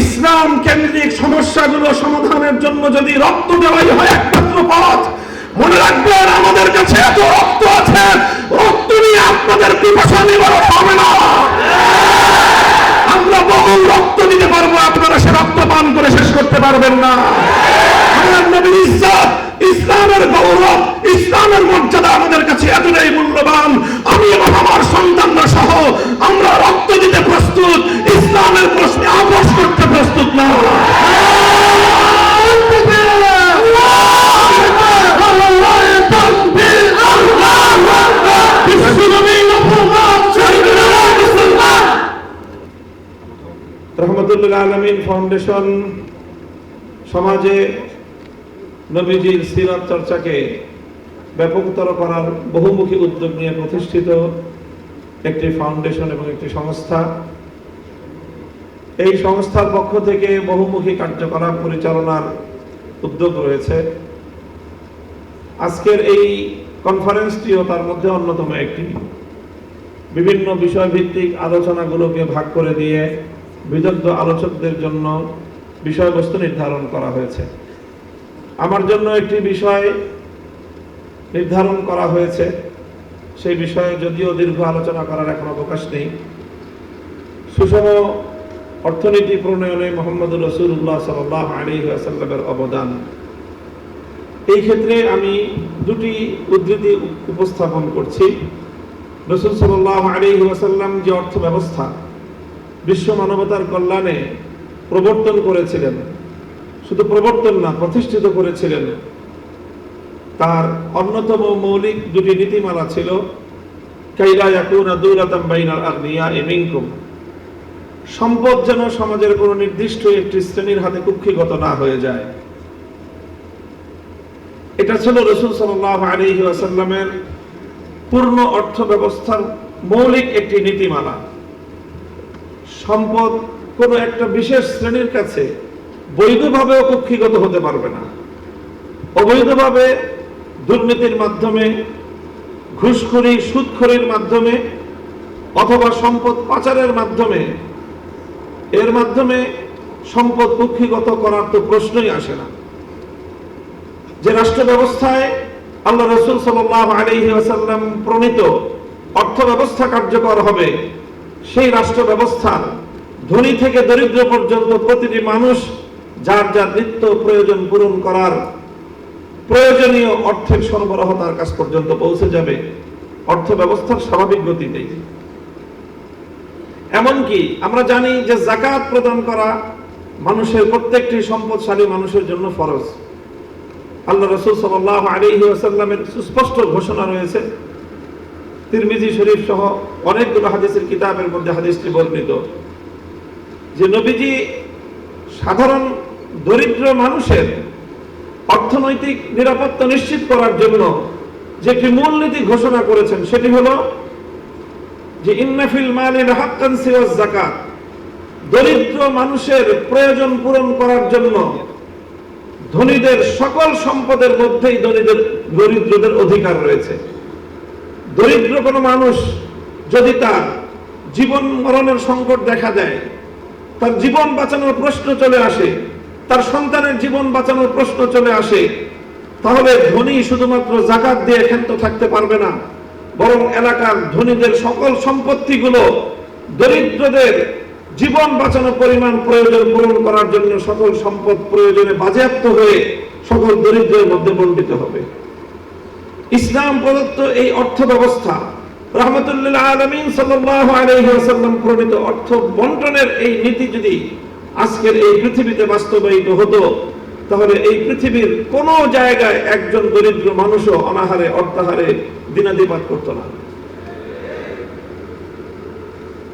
ইসলাম কেন্দ্রিক সমস্যাগুলো সমাধানের জন্য যদি রক্ত দেওয়াই হয় একমাত্র পথ, মনে রাখবেন আমাদের কাছে এত রক্ত আছে, রক্ত নিয়ে আপনাদের পিপাসা নিবারণ হবে না। আমরা বহু রক্ত দিতে পারব, আপনারা সে রক্ত পান করে শেষ করতে পারবেন না। ইসলামের গৌরব, ইসলামের মর্যাদা আমাদের কাছে এতটাই মূল্যবান। আমি এবং আমার সন্তানরা সহ আমরা রক্ত দিতে প্রস্তুত, ইসলামের প্রশ্নে আপোষ করতে প্রস্তুত। রহমতুল্লাহ আলমিন ফাউন্ডেশন সমাজে নবীজির সিরাত চর্চাকে ব্যাপকতর করার বহুমুখী উদ্যোগ নিয়ে প্রতিষ্ঠিত একটি ফাউন্ডেশন এবং একটি সংস্থা। এই সংস্থার পক্ষ থেকে বহুমুখী কার্যকলাপ পরিচালনার উদ্যোগ রয়েছে। আজকের এই কনফারেন্সটিও তার মধ্যে অন্যতম একটি। বিভিন্ন বিষয়ভিত্তিক আলোচনাগুলোকে ভাগ করে দিয়ে বিদগ্ধ আলোচকদের জন্য বিষয়বস্তু নির্ধারণ করা হয়েছে। আমার জন্য একটি বিষয় নির্ধারণ করা হয়েছে। সেই বিষয়ে যদিও দীর্ঘ আলোচনা করার এখন অবকাশ নেই। সুষম অর্থনীতি প্রণয়নে মোহাম্মদ রসুল্লাহ সাল্লাহ আলী আসাল্লামের অবদান। এই ক্ষেত্রে আমি দুটি উদ্ধৃতি উপস্থাপন করছি। রসুল সাল্লাহ আলী আসাল্লাম যে অর্থ ব্যবস্থা বিশ্ব মানবতার কল্যাণে প্রবর্তন করেছিলেন। শুধু প্রবর্তন না, প্রতিষ্ঠিত করেছিলেন। তার অন্যতম মৌলিক দুটি নীতিমালা ছিল সম্পদ যেন সমাজের কোন নির্দিষ্ট একটি শ্রেণির হাতে কুক্ষিগত না হয়ে যায়। এটা ছিল রসুল সাল্লাহ ওয়াসাল্লামের পূর্ণ অর্থ ব্যবস্থার মৌলিক একটি নীতিমালা। সম্পদ কোনো একটা বিশেষ শ্রেণির কাছে বৈধভাবেও কক্ষিগত হতে পারবে না। অবৈধভাবে দুর্নীতির মাধ্যমে ঘুষখড়ি সুদখড়ির মাধ্যমে অথবা সম্পদ পাচারের মাধ্যমে, এর মাধ্যমে সম্পদ কক্ষিগত করার তো প্রশ্নই আসে না। যে রাষ্ট্র ব্যবস্থায় আল্লাহ রসুল সাল্লাহ আলহি আসাল্লাম প্রণীত অর্থ ব্যবস্থা কার্যকর হবে সেই রাষ্ট্র ব্যবস্থার ধনী থেকে দরিদ্র পর্যন্ত প্রতিটি মানুষ যার যার নিত্য প্রয়োজন পূরণ করার প্রয়োজনীয় অর্থের সরবরাহ তার কাছ পর্যন্ত পৌঁছে যাবে। অর্থ ব্যবস্থার স্বাভাবিক গতিতেই। এমনকি আমরা জানি যে জাকাত প্রদান করা মানুষের প্রত্যেকটি সম্পদশালী মানুষের জন্য ফরজ। আল্লাহ রসুল আলিহি আসাল্লামের সুস্পষ্ট ঘোষণা রয়েছে তিরমিজি শরীফ সহ অনেকগুলো হাদিসের কিতাবের মধ্যে হাদিসটি বর্ণিত। যে নবীজি সাধারণ দরিদ্র মানুষের অর্থনৈতিক নিরাপত্তা নিশ্চিত করার জন্য যে একটি মূলনীতি ঘোষণা করেছেন, সেটি হলো যে ইন্নাফিল মালির হাক্কান সিওয়াজ জাকাত দরিদ্র মানুষের প্রয়োজন পূরণ করার জন্য ধনীদের সকল সম্পদের মধ্যেই ধনীদের দরিদ্রদের অধিকার রয়েছে। দরিদ্র কোনো মানুষ যদি তার জীবন মরণের সংকট দেখা দেয়, তার জীবন বাঁচানোর প্রশ্ন চলে আসে, তার সন্তানের জীবন বাঁচানোর প্রশ্ন চলে আসে, তাহলে ধনী শুধুমাত্র জাকাত দিয়ে ক্ষান্ত থাকতে পারবে না। বরং এলাকার ধনীদের সকল সম্পত্তিগুলো দরিদ্রদের জীবন বাঁচানো পরিমাণ প্রয়োজন পূরণ করার জন্য সকল সম্পদ প্রয়োজনে বাজেয়াপ্ত হয়ে সকল দরিদ্রের মধ্যে বন্টিত হবে। ইসলাম প্রদত্ত এই অর্থ ব্যবস্থা রহমতুল্লাহ আলমিন সাল্লাহ প্রণীত অর্থ বন্টনের এই নীতি যদি আজকের এই পৃথিবীতে বাস্তবায়িত হতো, তাহলে এই পৃথিবীর কোন জায়গায় একজন দরিদ্র মানুষও অনাহারে অর্থাহারে দিনাদিপাত করত না।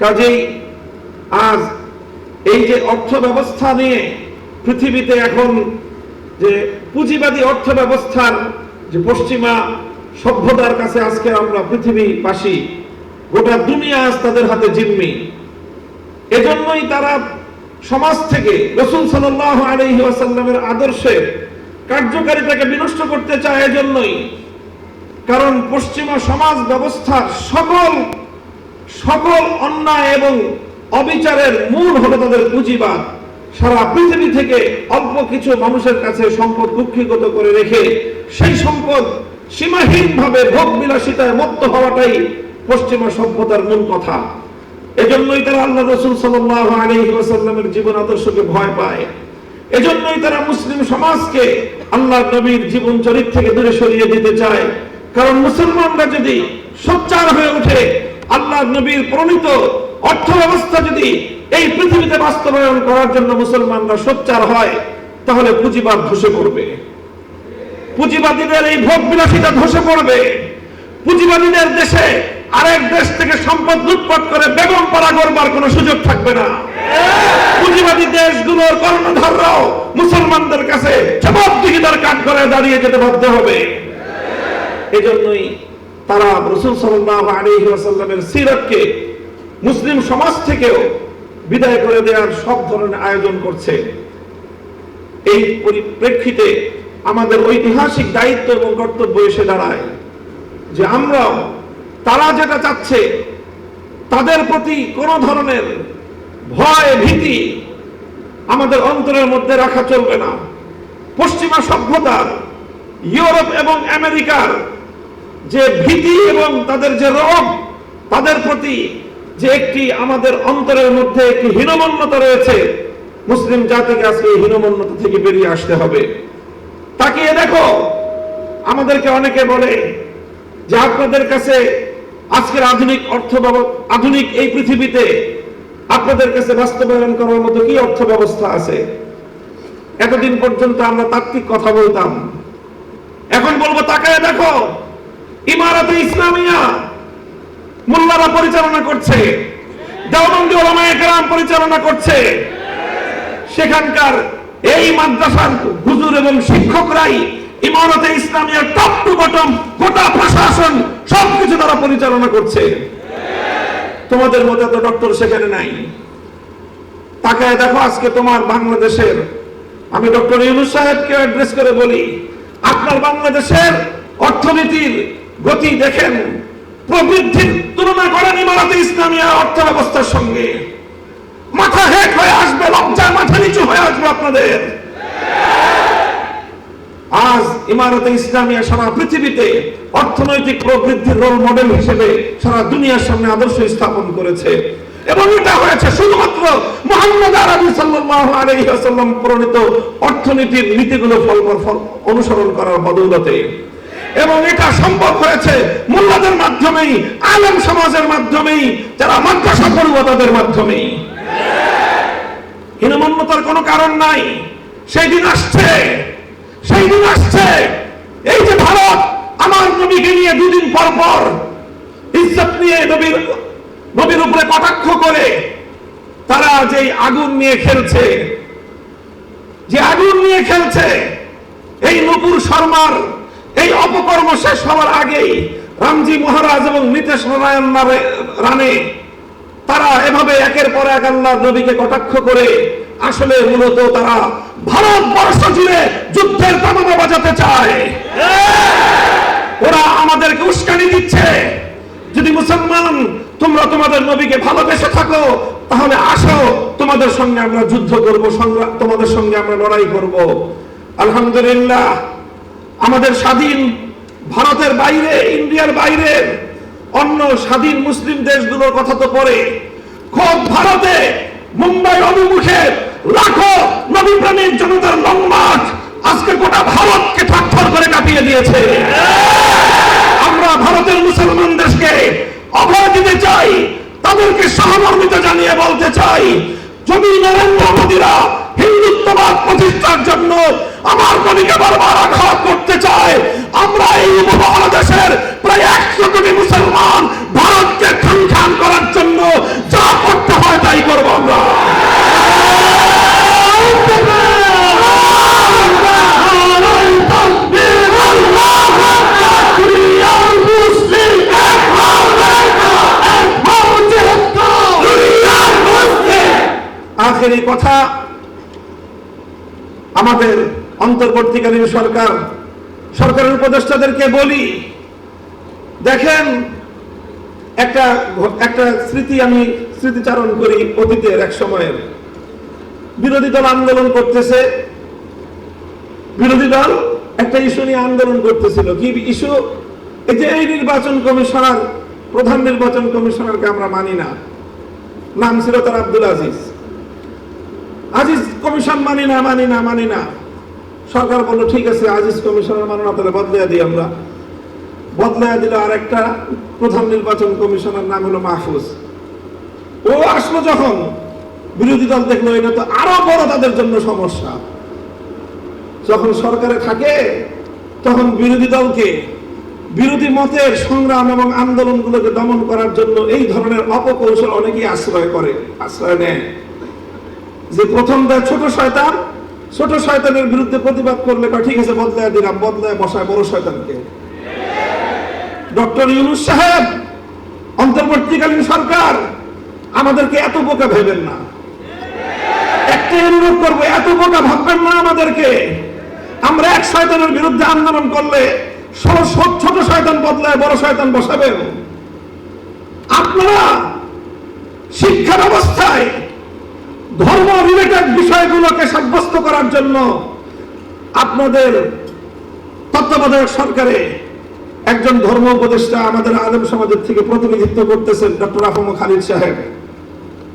কাজেই আজ এই যে অর্থ ব্যবস্থা নিয়ে পৃথিবীতে এখন যে পুঁজিবাদী অর্থ ব্যবস্থার যে পশ্চিমা সভ্যতার কাছে আজকে আমরা পৃথিবীবাসী গোটা দুনিয়া আজ তাদের হাতে জিম্মি। এজন্যই তারা সমাজ থেকে রসুল সাল্লাহ আলহি আসাল্লামের আদর্শের কার্যকারিতাকে বিনষ্ট করতে চায় এজন্যই। কারণ পশ্চিমা সমাজ ব্যবস্থার সকল সকল অন্যায় এবং অবিচারের মূল হলো তাদের পুঁজিবাদ। সারা পৃথিবী থেকে অল্প কিছু মানুষের কাছে সম্পদ কুক্ষিগত করে রেখে সেই সম্পদ সীমাহীন ভাবে ভোগ বিলাসিতায় মত্ত হওয়াটাই পশ্চিমা সভ্যতার মূল কথা। এজন্যই তারা আল্লাহ রসুল আলাইহি জীবন আদর্শকে ভয় পায়। এজন্যই তারা মুসলিম সমাজকে আল্লাহ নবীর জীবন চরিত্র থেকে দূরে সরিয়ে দিতে চায়। কারণ মুসলমানরা যদি সোচ্চার হয়ে ওঠে আল্লাহ নবীর প্রণীত অর্থ ব্যবস্থা যদি এই পৃথিবীতে বাস্তবায়ন করার জন্য মুসলমানরা সোচ্চার হয়, তাহলে পুঁজিবাদ ধসে পড়বে। পুঁজিবাদীদের এই ভোগ বিলাসিতা ধসে পড়বে। পুঁজিবাদীদের দেশে আরেক দেশ থেকে সম্পদ লুটপাট করে বেগম পাড়া করবার কোনো সুযোগ থাকবে না। পুঁজিবাদী দেশগুলোর কর্ণধাররাও মুসলমানদের কাছে জবাবদিহিতার কাঠ করে দাঁড়িয়ে যেতে বাধ্য হবে। এজন্যই তারা রসুল সাল্লাল্লাহু আলাইহি ওয়াসাল্লামের সিরাতকে মুসলিম সমাজ থেকেও বিদায় করে দেওয়ার সব ধরনের আয়োজন করছে। এই পরিপ্রেক্ষিতে আমাদের ঐতিহাসিক দায়িত্ব এবং কর্তব্য এসে দাঁড়ায় যে আমরাও, তারা যেটা চাচ্ছে, তাদের প্রতি কোনো ধরনের ভয়, ভীতি আমাদের অন্তরের মধ্যে রাখা চলবে না। পশ্চিমা সভ্যতার, ইউরোপ এবং আমেরিকার যে ভীতি এবং তাদের যে রোগ, তাদের প্রতি যে একটি আমাদের অন্তরের মধ্যে একটি হীনমন্যতা রয়েছে, মুসলিম জাতিকে আজকে এই হীনমন্যতা থেকে বেরিয়ে আসতে হবে। তাকিয়ে দেখো, আমাদেরকে অনেকে বলে যে আপনাদের কাছে আজকের আধুনিক অর্থ আধুনিক এই পৃথিবীতে আপনাদের কাছে বাস্তবায়ন করার মতো কি অর্থ ব্যবস্থা আছে? এতদিন পর্যন্ত আমরা তাত্ত্বিক কথা বলতাম। এখন বলব, তাকায় দেখো, ইমারতে ইসলামিয়া মোল্লারা পরিচালনা করছে, দেওবন্দি ওলামায়ে কেরাম পরিচালনা করছে। সেখানকার এই মাদ্রাসার হুজুর এবং শিক্ষকরাই ইমারতে ইসলামিয়ার টপ টু বটম গোটা প্রশাসন সবকিছু তারা পরিচালনা করছে। তোমাদের মতো তো ডক্টর সেখানে নাই। তাকায় দেখো আজকে তোমার বাংলাদেশের, আমি ডক্টর ইউনুস সাহেবকে অ্যাড্রেস করে বলি, আপনার বাংলাদেশের অর্থনীতির গতি দেখেন, প্রবৃদ্ধির তুলনা করেন ইমারতে ইসলামিয়া অর্থ ব্যবস্থার সঙ্গে। মাথা হেট হয়ে আসবে লজ্জায় মাথা নিচু হয়ে আসবে আপনাদের। আজ ইমারতে ইসলামিয়া সারা পৃথিবীতে অর্থনৈতিক প্রবৃদ্ধির রোল মডেল হিসেবে সারা দুনিয়ার সামনে আদর্শ স্থাপন করেছে। এবং এটা হয়েছে শুধুমাত্র মোহাম্মদ আরবি সাল্লাল্লাহু আলাইহি ওয়াসাল্লাম প্রণীত অর্থনীতির নীতিগুলো ফল অনুসরণ করার বদৌলতে। এবং এটা সম্ভব হয়েছে মোল্লাদের মাধ্যমেই, আলম সমাজের মাধ্যমেই, যারা মাদ্রাসা পড়ুয়া তাদের মাধ্যমেই। হীনমন্যতার কোনো কারণ নাই। সেই দিন আসছে, সেই দিন আসছে। এই যে ভারত আমার নবীকে নিয়ে দুদিন পর পর ইজ্জত নিয়ে নবীর নবীর উপরে কটাক্ষ করে তারা যে আগুন নিয়ে খেলছে, যে আগুন নিয়ে খেলছে, এই নপুর শর্মার এই অপকর্ম শেষ হওয়ার আগেই রামজি মহারাজ এবং নিতেশ নারায়ণ নারে- রানে তারা এভাবে একের পর এক আল্লাহ নবীকে কটাক্ষ করে, আসলে মূলত তারা ভারতবর্ষ জুড়ে যুদ্ধের তামানা বাজাতে চায়। ওরা আমাদেরকে উস্কানি দিচ্ছে। যদি মুসলমান, তোমরা তোমাদের নবীকে ভালোবেসে থাকো, তাহলে আসো, তোমাদের সঙ্গে আমরা যুদ্ধ করব সংগ্রাম তোমাদের সঙ্গে আমরা লড়াই করব। আলহামদুলিল্লাহ, আমাদের স্বাধীন ভারতের বাইরে, ইন্ডিয়ার বাইরে অন্য স্বাধীন মুসলিম দেশগুলোর কথা তো পরে। খোদ ভারতে মুম্বাই অভিমুখে লাখো নবীপ্রেমিক জনতার লং মার্চ আজকে গোটা ভারতকে ঠাট্টর করে কাটিয়ে দিয়েছে। আমরা ভারতের মুসলমান দেশকে অভয় দিতে চাই, তাদেরকে সহমর্মিতা জানিয়ে বলতে চাই যদি নরেন্দ্র মোদীরা হিন্দুত্ববাদ প্রতিষ্ঠার জন্য আমার নবীকে বারবার আঘাত করতে চায়। আমরা এই উপমহাদেশের প্রায় একশো কোটি মুসলমান ভারতকে খান করার জন্য যা করতে হয় তাই করব আমরা। আখেরি কথা আমাদের অন্তর্বর্তীকালীন সরকার, সরকারের উপদেষ্টাদেরকে বলি, দেখেন, একটা একটা স্মৃতি আমি স্মৃতিচারণ করি অতীতের এক সময়ের। বিরোধী দল আন্দোলন করতেছে। বিরোধী দল একটা ইস্যু নিয়ে আন্দোলন করতেছিল। কি ইস্যু? এই যে এই নির্বাচন কমিশনার, প্রধান নির্বাচন কমিশনারকে আমরা মানি না। নাম ছিল তার আব্দুল আজিজ। আজিজ কমিশন মানি না মানি না মানি না। সরকার বলল, ঠিক আছে, আজিজ কমিশনার মানো না তাহলে বদলে দিই আমরা। বদলে দিল আর একটা প্রধান নির্বাচন কমিশনার, নাম হলো মাহফুজ। ও আসলো যখন, বিরোধী দল দেখল, এটা তো আরও বড় তাদের জন্য সমস্যা। যখন সরকারে থাকে, তখন বিরোধী দলকে বিরোধী মতের সংগ্রাম এবং আন্দোলনগুলোকে দমন করার জন্য এই ধরনের অপকৌশল অনেকেই আশ্রয় করে, আশ্রয় নেয়। যে প্রথম ছোট শয়তান ছোট শয়তানের বিরুদ্ধে প্রতিবাদ করলে ঠিক আছে, বদলায় দিলাম, বদলায় বসায়, বড় শয়তানকে। ডক্টর ইউনুস সাহেব, অন্তর্বর্তীকালীন সরকার, আমাদেরকে এত বোকা ভেবেন না। একটা অনুরোধ করব, এত বোকা ভাববেন না আমাদেরকে। আমরা এক শয়তানের বিরুদ্ধে আন্দোলন করলে ছোট শয়তান বদলায়, বড় শয়তান বসাবেন। আপনারা শিক্ষা ব্যবস্থায় ধর্ম রিলেটেড বিষয়গুলোকে সাব্যস্ত করার জন্য আপনাদের তত্ত্বাবধায়ক সরকারে একজন ধর্ম উপদেষ্টা আমাদের আলেম সমাজের থেকে প্রতিনিধিত্ব করতেছেন ডক্টর আফম খালিদ সাহেব।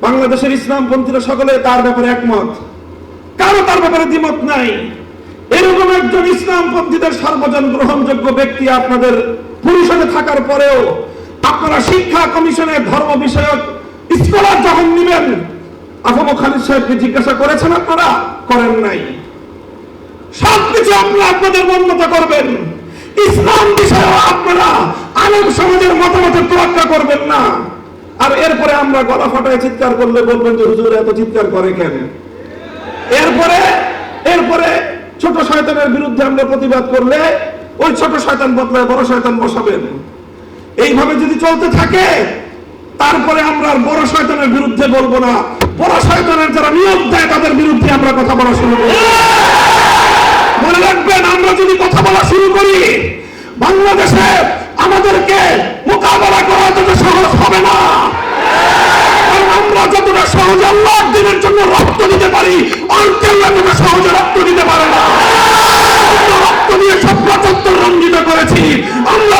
বাংলাদেশের ইসলামপন্থীরা সকলে তার ব্যাপারে একমত। কারও তার ব্যাপারে দ্বিমত নাই। এরকম একজন ইসলামপন্থীদের সর্বজন গ্রহণযোগ্য ব্যক্তি আপনাদের পরিষদে থাকার পরেও আপনারা শিক্ষা কমিশনের ধর্ম বিষয়ক স্কলার যখন নিবেন আফম খালিদ সাহেবকে জিজ্ঞাসা করেছেন আপনারা? করেন নাই। সবকিছু আপনারা আপনাদের মন্যতা করবেন। ইসলাম বিষয়েও আপনারা আলেম সমাজের মতামতের তোয়াক্কা করবেন না। আর এরপরে আমরা গলা ফাটায় চিৎকার করলে বলবেন যে, হুজুর, এত চিৎকার করে কেন? এরপরে এরপরে ছোট শয়তানের বিরুদ্ধে আমরা প্রতিবাদ করলে ওই ছোট শয়তান বদলায় বড় শয়তান বসাবেন। এইভাবে যদি চলতে থাকে, তারপরে আমরা বড় শয়তানের বিরুদ্ধে বলব না। বড় শয়তানের যারা নিয়োগ দেয়, তাদের বিরুদ্ধে আমরা কথা বলা শুরু করব মনে রাখবেন, আমরা যদি কথা বলা শুরু করি, বাংলাদেশে আমাদেরকে মোকাবেলা করা যত সহজ হবে না। আমরা যতটা সহজে আল্লাহ দিনের জন্য রক্ত দিতে পারি অন্যের ততটা সহজে রক্ত দিতে পারে না। রক্ত দিয়ে সভ্য চত্বর রঞ্জিত করেছি। আমরা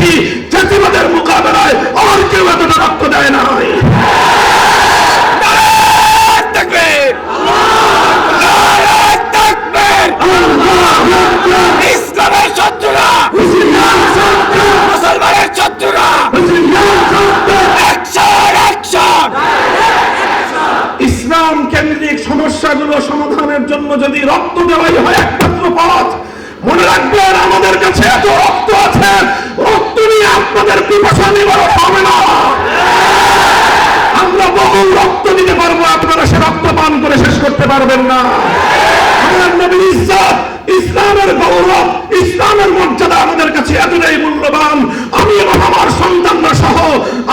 রক্ত জাতিবাদের মোকাবেলায় আর কেউ এতটা রক্ত দেয় না। অ্যাকশন ইসলাম কেন্দ্রিক সমস্যাগুলো সমাধানের জন্য যদি রক্ত দেওয়াই হয় একমাত্র পথ মনে রাখবেন, আমাদের কাছে এত রক্ত আছে। রক্ত নিয়ে আপনাদের পিপাসা নিবারণ হবে না। আমরা বহু রক্ত দিতে পারব, আপনারা সে রক্ত পান করে শেষ করতে পারবেন না। আমার ইজ্জত, ইসলামের গৌরব, ইসলামের মর্যাদা আমাদের কাছে এতটাই মূল্যবান। আমি এবং আমার সন্তানরা সহ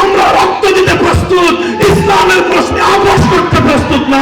আমরা রক্ত দিতে প্রস্তুত, ইসলামের প্রশ্নে আপোষ করতে প্রস্তুত না।